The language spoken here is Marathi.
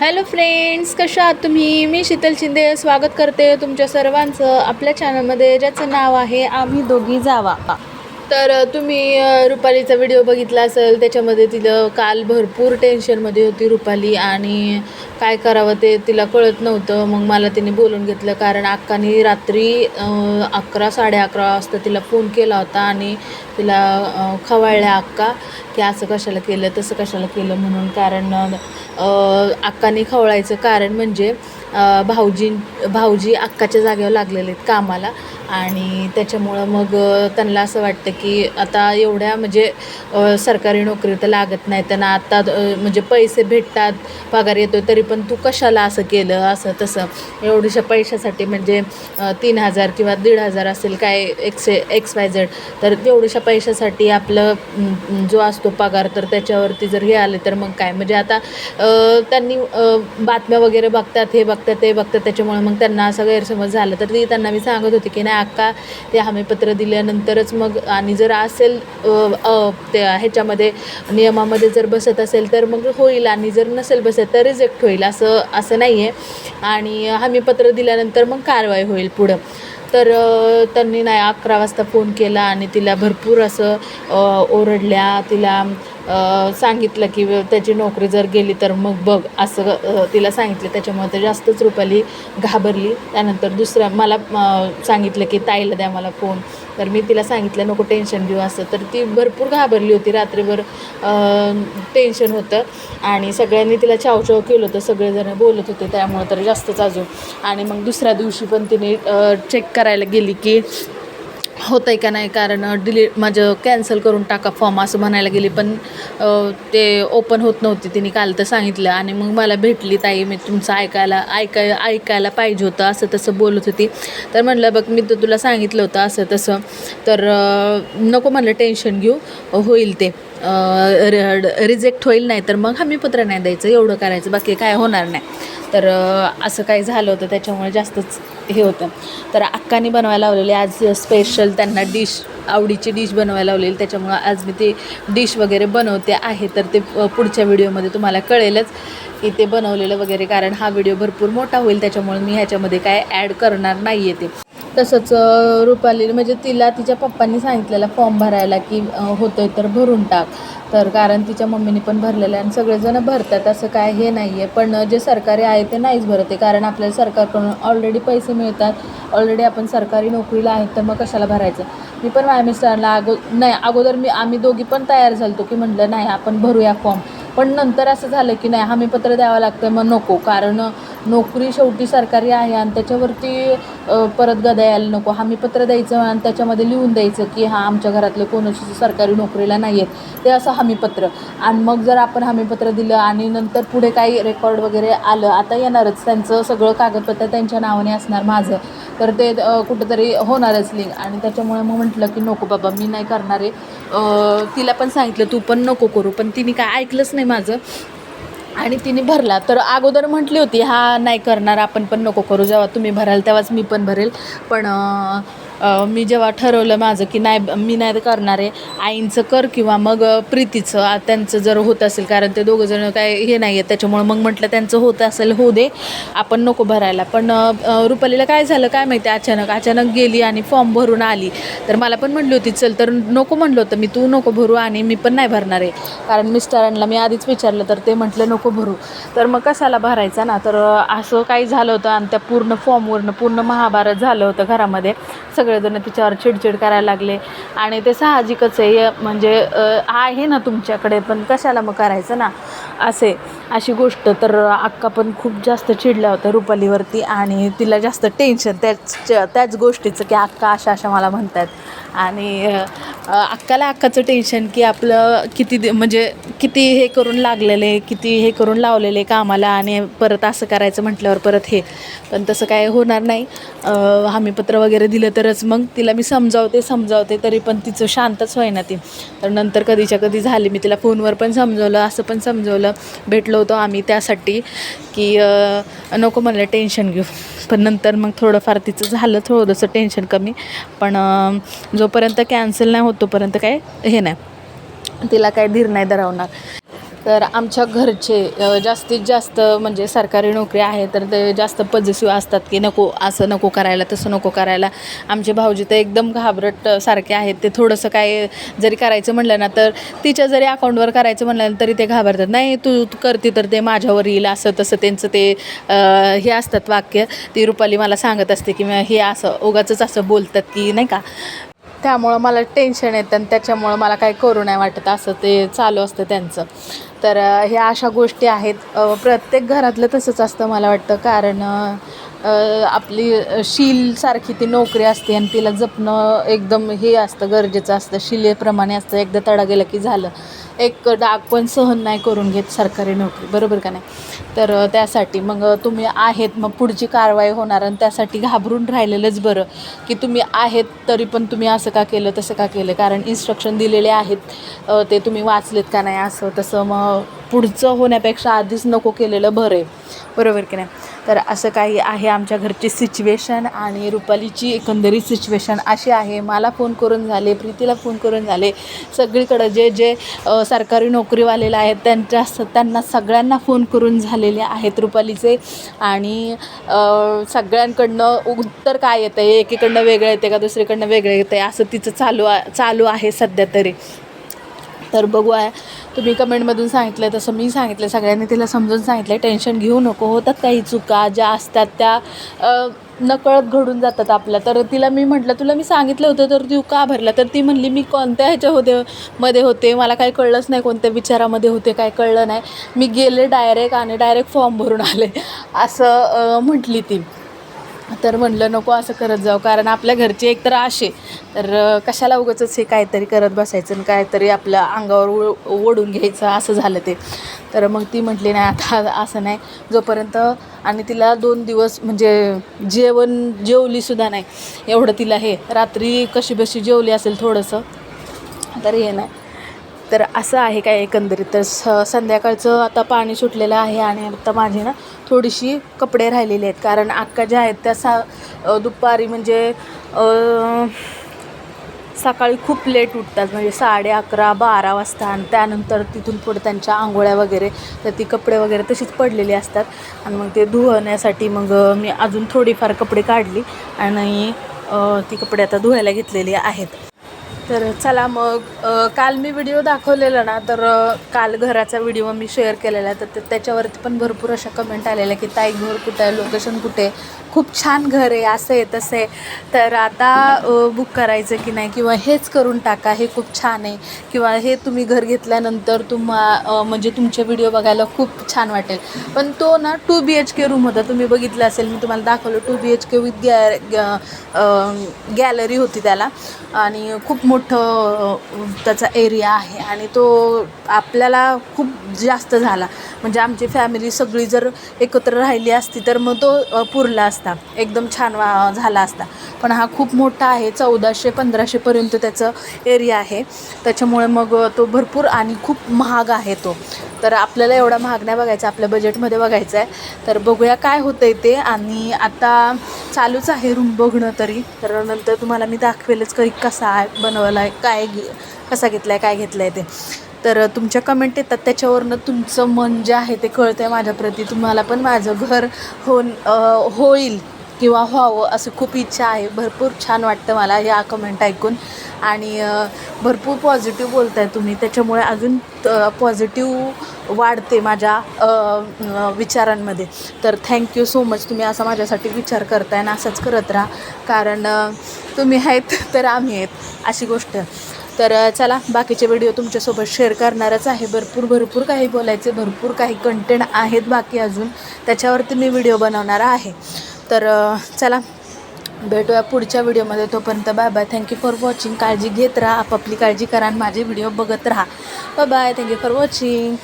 हॅलो फ्रेंड्स कशा आहात तुम्ही? मी शीतल शिंदे स्वागत करते तुमच्या सर्वांचं आपल्या चॅनलमध्ये ज्याचं नाव आहे आम्ही दोघी जावा. तर तुम्ही रुपालीचा व्हिडिओ बघितला असेल त्याच्यामध्ये तिला काल भरपूर टेन्शनमध्ये होती रुपाली आणि काय करावं ते तिला कळत नव्हतं. मग मला तिने बोलून घेतलं कारण अक्काने रात्री अकरा साडे अकरा वाजता तिला फोन केला होता आणि तिला खवळल्या अक्का की असं कशाला केलं तसं कशाला केलं म्हणून. कारण अक्काने खवळायचं कारण म्हणजे भाऊजी भाऊजी अक्काच्या जागेवर लागलेले आहेत कामाला आणि त्याच्यामुळं मग त्यांना असं वाटतं की आता एवढ्या म्हणजे सरकारी नोकरी तर लागत नाही. त्यांना आता म्हणजे पैसे भेटतात पगार येतो तरी पण तू कशाला असं केलं असं तसं. एवढ्याशा पैशासाठी म्हणजे तीन हजार किंवा दीड हजार असेल काय एक्स एक्स वाय झेड तर एवढ्याशा पैशासाठी आपलं जो असतो पगार तर त्याच्यावरती जर हे आले तर मग काय? म्हणजे आता त्यांनी बातम्या वगैरे बघतात हे बघतात ते बघतात त्याच्यामुळे मग त्यांना असं गैरसमज झाला. तर ती त्यांना मी सांगत होते की नाही अक्का ते हमीपत्र दिल्यानंतरच मग आणि जर असेल त्या ह्याच्यामध्ये नियमामध्ये जर बसत असेल तर मग होईल आणि जर नसेल बसत तर रिजेक्ट होईल असं असं नाही आहे आणि हमीपत्र दिल्यानंतर मग कारवाई होईल पुढं. तर त्यांनी नाही अकरा वाजता फोन केला आणि तिला भरपूर असं ओरडल्या तिला सांगितलं की त्याची नोकरी जर गेली तर मग बघ असं तिला सांगितलं. त्याच्यामुळे तर जास्तच रुपाली घाबरली. त्यानंतर दुसऱ्या मला सांगितलं की ताईला द्या मला फोन. तर मी तिला सांगितलं नको टेन्शन घेऊ असं. तर ती भरपूर घाबरली होती. रात्रीभर टेन्शन होतं. आणि सगळ्यांनी तिला चावचाव केलं होतं. सगळेजण बोलत होते त्यामुळे तर जास्तच अजून. आणि मग दुसऱ्या दिवशी पण तिने चेक करायला गेली की होतं आहे का नाही? कारण डिली माझं कॅन्सल करून टाका फॉर्म असं म्हणायला गेली पण ते ओपन होत नव्हती. तिने काल तर सांगितलं आणि मग मला भेटली ताई मी तुमचं ऐकायला ऐकाय ऐकायला पाहिजे होतं असं तसं बोलत होती. तर म्हणलं बघ मी तर तुला सांगितलं होतं असं तसं. तर नको म्हणलं टेन्शन घेऊ. होईल ते. रिजेक्ट होईल नाही तर मग हमीपत्र नाही द्यायचं एवढं करायचं बाकी काय होणार नाही. तर असं काही झालं होतं त्याच्यामुळे जास्तच हे होतं. तर अक्कानी बनवायला लावलेली आज स्पेशल त्यांना डिश आवडीची डिश बनवायला लावलेली त्याच्यामुळं आज मी ते डिश वगैरे बनवते आहे तर ते पुढच्या व्हिडिओमध्ये तुम्हाला कळेलच की ते बनवलेलं वगैरे कारण हा व्हिडिओ भरपूर मोठा होईल त्याच्यामुळे मी ह्याच्यामध्ये काय ॲड करणार नाही आहे ते. तसंच रुपाली म्हणजे तिला तिच्या पप्पांनी सांगितलेला फॉर्म भरायला की अ, होतोय तर भरून टाक. तर कारण तिच्या मम्मीने पण भरलेलं आहे आणि सगळेजण भरतात असं काय हे नाही आहे पण जे सरकारी आहे ते नाहीच भरत आहे. कारण आपल्याला सरकारकडून ऑलरेडी पैसे मिळतात. ऑलरेडी आपण सरकारी नोकरीला आहेत तर मग कशाला भरायचं? मी पण माझ्या मिस्टरांना अगो नाही अगोदर मी आम्ही दोघी पण तयार झालतो की म्हटलं नाही आपण भरूया फॉर्म पण नंतर असं झालं की नाही हमीपत्र द्यावं लागतं मग नको. कारण नोकरी शेवटी सरकारी आहे आणि त्याच्यावरती परत गदा यायला नको. हमीपत्र द्यायचं आणि त्याच्यामध्ये लिहून द्यायचं की हां आमच्या घरातले कोणाची सरकारी नोकरीला नाही आहेत ते असं हमीपत्र आणि मग जर आपण हमीपत्र दिलं आणि नंतर पुढे काही रेकॉर्ड वगैरे आलं आता येणारच. त्यांचं सगळं कागदपत्र त्यांच्या नावाने असणार माझं. तर ते कुठंतरी होणारच लिंक आणि त्याच्यामुळे मग म्हटलं की नको बाबा मी नाही करणार आहे. तिला पण सांगितलं तू पण नको करू. पण तिने काय ऐकलंच नाही माझं. आणि तिने भरला. तर अगोदर म्हटली होती हा नाही करणार आपण पण नको करू जेव्हा तुम्ही भराल तेव्हाच मी पण भरेल. पण मी जेव्हा ठरवलं माझं की नाही मी नाही करणार आहे आईंचं कर किंवा मग प्रीतीचं. त्यांचं जर होत असेल कारण ते दोघंजणं काय हे नाही आहे त्याच्यामुळं मग म्हटलं त्यांचं होत असेल होऊ दे आपण नको भरायला. पण रुपालीला काय झालं काय माहिती अचानक अचानक गेली आणि फॉर्म भरून आली. तर मला पण म्हणली होती चल तर नको म्हणलं होतं मी तू नको भरू आणि मी पण नाही भरणार आहे. कारण मिस्टरांना मी आधीच विचारलं तर ते म्हटलं नको भरू. तर मग कशाला भरायचा ना? तर असं काही झालं होतं आणि त्या पूर्ण फॉर्मवरनं पूर्ण महाभारत झालं होतं घरामध्ये. सगळं सगळेजण तिच्यावर चिडचिड करायला लागले. आणि ते साहजिकच आहे म्हणजे आहे ना तुमच्याकडे पण कशाला मग करायचं ना? असे. अशी गोष्ट. तर अक्का पण खूप जास्त चिडल्या होत्या रुपालीवरती आणि तिला जास्त टेन्शन त्याच त्याच गोष्टीचं की अक्का अशा अशा मला म्हणतात आणि अक्काला अक्काचं टेन्शन की आपलं किती म्हणजे किती हे करून लागलेले किती हे करून लावलेले कामाला आणि परत असं करायचं म्हटल्यावर परत हे. पण तसं काय होणार नाही. हमीपत्र वगैरे दिलं तरच मग तिला मी समजावते समजावते तरी पण तिचं शांतच होईना ती. तर नंतर कधीच्या कधी झाली मी तिला फोनवर पण समजवलं असं पण समजवलं. भेटलो होतो आम्ही त्यासाठी की नको म्हणलं टेन्शन घेऊ. पण नंतर मग थोडंफार तिचं झालं थोडंसं टेन्शन कमी. पण जोपर्यंत कॅन्सल नाही होत तोपर्यंत काय हे नाही. तिला काय धीर नाही धरवणार. तर आमच्या घरचे जास्तीत जास्त म्हणजे सरकारी नोकरी आहे तर ते जास्त पजेसिव्ह असतात की नको असं नको करायला तसं नको करायला. आमचे भाऊजी तर एकदम घाबरट सारखे आहेत ते थोडंसं काय जरी करायचं म्हटलं ना तर तिच्या जरी अकाउंटवर करायचं म्हटलं तरी ते घाबरतात. नाही तू तू करते तर ते माझ्यावर येईल असं तसं त्यांचं ते हे असतात वाक्य. ती रुपाली मला सांगत असते की हे असं उगाचच असं बोलतात की नाही का? त्यामुळं मला टेन्शन येतं आणि त्याच्यामुळं मला काही करू नाही वाटत. असं ते चालू असतं त्यांचं. तर ह्या अशा गोष्टी आहेत. प्रत्येक घरातलं तसंच असतं मला वाटतं. कारण आपली शीलसारखी ती नोकरी असते आणि तिला जपणं एकदम हे असतं गरजेचं असतं. शिलेप्रमाणे असतं. एकदा तडा गेला की झालं एक डाग पण सहन नाही करून घेत सरकारी नोकरी. बरोबर का नाही? तर त्यासाठी मग तुम्ही आहेत मग पुढची कारवाई होणार आणि त्यासाठी घाबरून राहिलेलंच बरं की तुम्ही आहेत तरी पण तुम्ही असं का केलं तसं का केलं? कारण इन्स्ट्रक्शन दिलेले आहेत. ते तुम्ही वाचलेत का नाही असं तसं मग पुढचं होण्यापेक्षा आधीच नको केलेलं बरं आहे बरोबर की नाही? तर असं काही आहे आमच्या घरची सिच्युएशन आणि रुपालीची एकंदरीत सिच्युएशन अशी आहे. मला फोन करून झाले प्रीतीला फोन करून झाले. सगळीकडं जे जे सरकारी नोकरीवालेले आहेत त्यांच्या त्यांना सगळ्यांना फोन करून झालेले आहेत रुपालीचे. आणि सगळ्यांकडनं उत्तर काय येतं आहे एकीकडनं वेगळं येते का? दुसरीकडनं वेगळं येतं आहे असं तिचं चालू आ चालू आहे सध्या तरी. तर बघू आहे तुम्ही कमेंटमधून सांगितलं तसं मी सांगितलं सगळ्यांनी तिला समजून सांगितलं टेन्शन घेऊ नको होतात काही चुका ज्या असतात त्या नकळत घडून जातात आपल्या. तर तिला मी म्हटलं तुला मी सांगितलं होतं तर तू का भरला? तर ती म्हणली मी कोणत्या ह्याच्या होते मध्ये होते? मला काही कळलंच नाही कोणत्या विचारामध्ये होते काय कळलं नाही. मी गेले डायरेक्ट आणि डायरेक्ट फॉर्म भरून आले. असं म्हटली ती. तर म्हणलं नको असं करत जाऊ कारण आपल्या घरचे एक तर असे. तर कशाला उगाचच हे काहीतरी करत बसायचं आणि काहीतरी आपल्या अंगावर ओ ओढून घ्यायचं असं झालं ते. तर मग ती म्हटली नाही आता असं नाही. जोपर्यंत आणि तिला दोन दिवस म्हणजे जेवण जेवलीसुद्धा नाही. एवढं तिला हे रात्री कशी बशी जेवली असेल थोडंसं तर हे नाही. तर असं आहे काय एकंदरीत. तर स संध्याकाळचं आता पाणी सुटलेलं आहे आणि आता माझी ना थोडीशी कपडे राहिलेले आहेत. कारण अक्का ज्या आहेत त्या सा दुपारी म्हणजे सकाळी खूप लेट उठतात. म्हणजे साडे अकरा बारा वाजता आणि त्यानंतर तिथून पुढे त्यांच्या आंघोळ्या वगैरे तर ती कपडे वगैरे तशीच पडलेली असतात. आणि मग ते धुवण्यासाठी मग मी अजून थोडीफार कपडे काढली आणि ती कपडे आता धुवायला घेतलेली आहेत. तर चला मग काल मी व्हिडिओ दाखवलेला ना तर काल घराचा व्हिडिओ मी शेअर केलेला तर त्याच्यावरती पण भरपूर अशा कमेंट आलेल्या की ताई घर कुठं आहे? लोकेशन कुठे आहे? खूप छान घर आहे असं आहे तसं आहे. तर आता बुक करायचं की नाही किंवा हेच करून टाका हे खूप छान आहे. किंवा हे तुम्ही घर घेतल्यानंतर तुम्हा म्हणजे तुमचे व्हिडिओ बघायला खूप छान वाटेल. पण तो ना two B H K room होता. तुम्ही बघितलं असेल मी तुम्हाला दाखवलं. Two B H K with गॅ गॅलरी होती त्याला. आणि खूप मोठं मोठं त्याचा एरिया आहे आणि तो आपल्याला खूप जास्त झाला. म्हणजे आमची फॅमिली सगळी जर एकत्र राहिली असती तर मग तो पुरला असता. एकदम छान वा झाला असता. पण हा खूप मोठा आहे चौदाशे पंधराशेपर्यंत त्याचं एरिया आहे. त्याच्यामुळे मग तो भरपूर आणि खूप महाग आहे तो. तर आपल्याला एवढा महाग नाही बघायचा आपल्या बजेटमध्ये बघायचं आहे तर बघूया काय होतं आहे ते. आणि आता चालूच आहे रूम बघणं तरी. तर नंतर तुम्हाला मी दाखवेलच काही कसा आहे बनवला आहे काय घे कसा घेतला आहे काय घेतलं आहे ते. तर तुमच्या कमेंट येतात त्याच्यावरनं तुमचं मन जे आहे ते कळतं आहे माझ्याप्रती तुम्हाला पण माझं घर होऊन होईल. किंवा व्हावं असं खूप इच्छा आहे. भरपूर छान वाटतं मला या कमेंट ऐकून. आणि भरपूर पॉझिटिव्ह बोलताय तुम्ही. त्याच्यामुळे अजून पॉझिटिव्ह वाढते माझ्या विचारांमध्ये. तर थँक्यू सो मच तुम्ही असा माझ्यासाठी विचार करताय आणि असंच करत राहा. कारण तुम्ही आहेत तर आम्ही आहेत अशी गोष्ट. तर चला बाकीचे व्हिडिओ तुमच्यासोबत शेअर करणारच आहे. भरपूर भरपूर काही बोलायचे भरपूर काही कंटेंट आहेत बाकी अजून. त्याच्यावरती मी व्हिडिओ बनवणार आहे. तर चला भेटूया पुढच्या व्हिडिओमध्ये. तोपर्यंत bye bye thank you for watching काळजी घेत राहा. आपापली काळजी करा आणि माझे व्हिडिओ बघत राहा. Bye bye thank you for watching